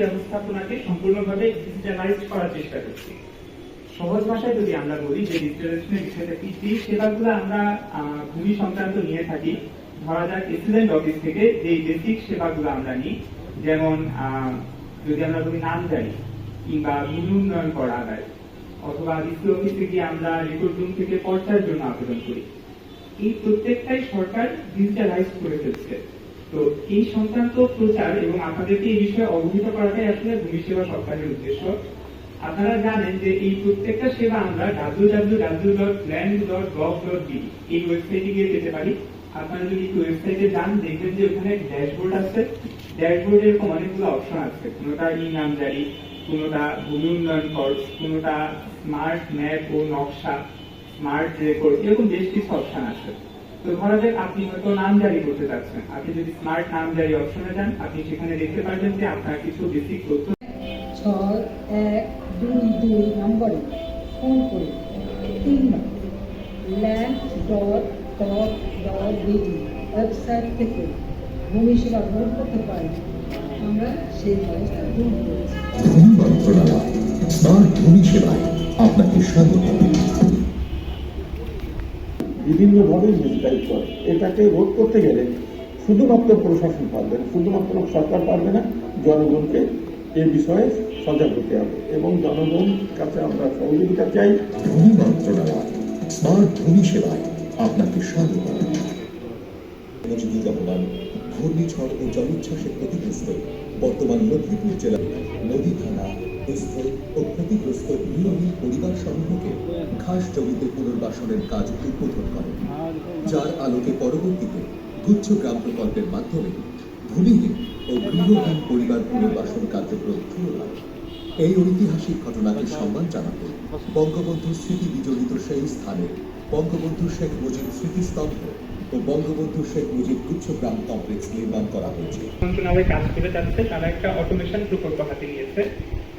ব্যবস্থাপনাকে সম্পূর্ণভাবে ডিজিটালাইজ করার চেষ্টা করছি। সহজ ভাষায় যদি আমরা বলি যে ডিজিটালাইজেশনের বিষয়টা কি যে সেবাগুলো আমরা ভূমি সংক্রান্ত নিয়ে থাকি। ধরা যাক এক্সিলেন্ট অফিস থেকে যে বেসিক সেবাগুলো আমরা নিই। যেমন যদি আমরা বলি নাম জানি, কিংবা ভূমি উন্নয়ন করা আদায় অথবা ডিসি অফিসে গিয়ে আমরা রেকর্ড রুম থেকে পর্চার জন্য আবেদন করি। এই প্রত্যেকটাই সরকার ডিজিটালাইজ করে ফেলছে। তো এই সংক্রান্ত প্রচার এবং আপনাদেরকে এই বিষয়ে অবহিত করাটাই আসলে ভূমি সেবা সরকারের উদ্দেশ্য। আপনারা জানেন যে এই প্রত্যেকটা সেবা আমরা W W W dot land dot gov dot B এই ওয়েবসাইটে গিয়ে পেতে পারি। আপনারা যদি একটু ওয়েবসাইটে যান, দেখবেন যে ওখানে ড্যাশবোর্ড আছে। ড্যাশবোর্ডে এরকম অনেকগুলো অপশন আছে। কোনোটা ই নামজারি কোনোটা ভূমি উন্নয়ন কর্স কোনোটা স্মার্ট ম্যাপ ও নকশা। স্মার্ট রেকর্ড এরকম বেশ কিছু অপশন আছে। তো ধরা যাক আপনি হয়তো নাম জারি করতে চাচ্ছেন আপনি যদি স্মার্ট নাম জারি অপশনে যান আপনি সেখানে দেখতে পারবেন যে আপনার কিছু বেসিক তথ্য ছয় এক দুই দুই নম্বরে ফোন করে তিন number land dot gov dot BD website থেকে ভূমি সেবা গ্রহণ করতে পারেন। আমরা সেই ব্যবস্থা গ্রহণ করেছি। স্মার্ট ভূমি সেবায় আপনাকে স্বাগত। বিভিন্নভাবে ডিজিটাইজ করে এটাকে রোধ করতে গেলে শুধুমাত্র প্রশাসন পারবে না, শুধুমাত্র সরকার পারবে না, জনগণকে এ বিষয়ে সজাগ হতে হবে এবং জনগণ কাছে আমরা সহযোগিতা চাই। ভূমি মন্ত্রণালয় স্মার্ট ভূমি সেবায় আপনাকে স্বাগত মজিদুর রহমান ঘূর্ণিঝড় ও জলোচ্ছ্বাসে ক্ষতিগ্রস্ত বর্তমান লক্ষ্মীপুর জেলার নদী থানা দুস্থ ও ক্ষতিগ্রস্ত গৃহহীন পরিবার সমূহকে ঘাস জমিতে পুনর্বাসনের কাজ উদ্বোধন করেন। যার আলোকে পরবর্তীতে গুচ্ছ গ্রাম প্রকল্পের মাধ্যমে ভূমিহীন ও গৃহহীন পরিবার পুনর্বাসন কার্যক্রম শুরু হয়। এই ঐতিহাসিক ঘটনাকে সম্মান জানাতে বঙ্গবন্ধু স্মৃতি বিজড়িত সেই স্থানে বঙ্গবন্ধু শেখ মুজিব স্মৃতিস্তম্ভ ও বঙ্গবন্ধু শেখ মুজিব গুচ্ছগ্রাম কমপ্লেক্স নির্মাণ করা হয়েছে। মন্ত্রণালয় কাজ করে যাচ্ছে, তারা একটা অটোমেশন প্রকল্প হাতে নিয়েছে।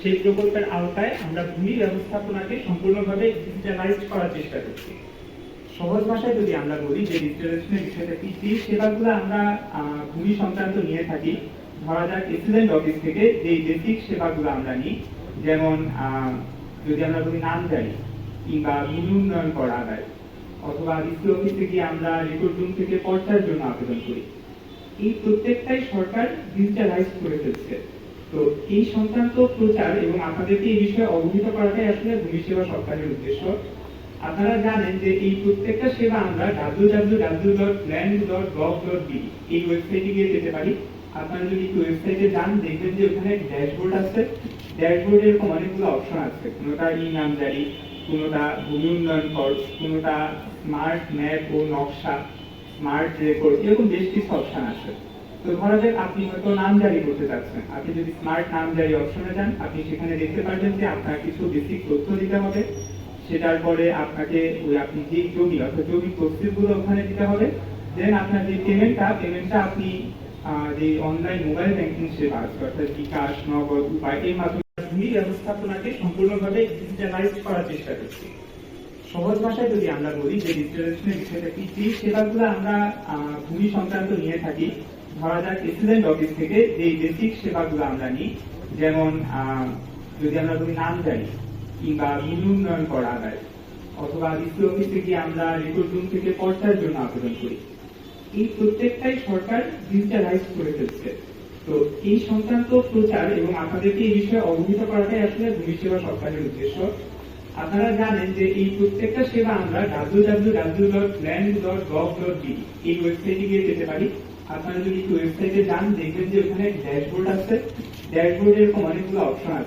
সেই প্রকল্পের আওতায় আমরা ভূমি ব্যবস্থাপনাকে সম্পূর্ণভাবে ডিজিটালাইজ করার চেষ্টা করছি। সহজ ভাষায় যদি আমরা বলি যে ডিজিটালাইজেশনের বিষয়টা কি যে সেবাগুলো আমরা ভূমি সংক্রান্ত নিয়ে থাকি। ধরা যাক এক্সিলেন্ট অফিস থেকে যে বেসিক সেবাগুলো আমরা নিই। যেমন যদি আমরা বলি নাম জানি, কিংবা ভূমি উন্নয়ন করা আদায় অথবা ডিসি অফিসে গিয়ে আমরা রেকর্ড রুম থেকে পর্চার জন্য আবেদন করি। এই প্রত্যেকটাই সরকার ডিজিটালাইজ করে ফেলছে। তো এই সংক্রান্ত প্রচার এবং আপনাদেরকে এই বিষয়ে অবহিত করাটাই আসলে ভূমি সেবা সরকারের উদ্দেশ্য। আপনারা জানেন যে এই প্রত্যেকটা সেবা আমরা ডাব্লিউ এই ওয়েবসাইটে গিয়ে পেতে পারি। আপনারা যদি একটু ওয়েবসাইটে যান, দেখবেন যে ওখানে ড্যাশবোর্ড আছে। ড্যাশবোর্ডে এরকম অনেকগুলো অপশন আছে। কোনোটা ই নামজারি কোনোটা ভূমি উন্নয়ন কর্স কোনোটা স্মার্ট ম্যাপ ও নকশা স্মার্ট রেকর্ড এরকম বেশ কিছু অপশন আছে। তো ধরা যাক আপনি হয়তো নাম জারি করতে চাচ্ছেন। আপনি যদি স্মার্ট নাম জারি অপশনে যান, আপনি সেখানে দেখতে পারবেন যে আপনার কিছু বেসিক তথ্য দিতে হবে। সেটার পরে আপনাকে ওই আপনি যে জমি, অর্থাৎ জমি তথ্যগুলো ওখানে দিতে হবে। দেন আপনার যে পেমেন্টটা পেমেন্টটা আপনি যে অনলাইন মোবাইল ব্যাংকিং সেবা আছে, অর্থাৎ বিকাশ নগদ, উপায় এর মাধ্যমে ভূমি ব্যবস্থাপনাকে সম্পূর্ণভাবে ডিজিটালাইজ করার চেষ্টা করছি। সহজ ভাষায় যদি আমরা বলি যে ডিজিটালাইজেশনের বিষয়টা কি, যে সেবাগুলো আমরা ভূমি সংক্রান্ত নিয়ে থাকি ধরা যাক এক্সিলেন্ট অফিস থেকে যে বেসিক সেবাগুলো আমরা নিই, যেমন যদি আমরা বলি নাম জানি কিংবা ভূমি উন্নয়ন করা আদায় অথবা ডিসি অফিসে গিয়ে আমরা রেকর্ড রুম থেকে পর্চার জন্য আবেদন করি। এই প্রত্যেকটাই সরকার ডিজিটালাইজ করে ফেলছে। তো এই সংক্রান্ত প্রচার এবং আপনাদেরকে এই বিষয়ে অবহিত করাটাই আসলে ভূমি সেবা সরকারের উদ্দেশ্য। আপনারা জানেন যে এই প্রত্যেকটা সেবা আমরা www.land.gov.b এই ওয়েবসাইটে গিয়ে যেতে পারি। আপনারা যদি একটু ওয়েবসাইটে যান, দেখবেন যে ওখানে ড্যাশবোর্ড আছে। ড্যাশবোর্ড এরকম অনেকগুলো অপশন আছে।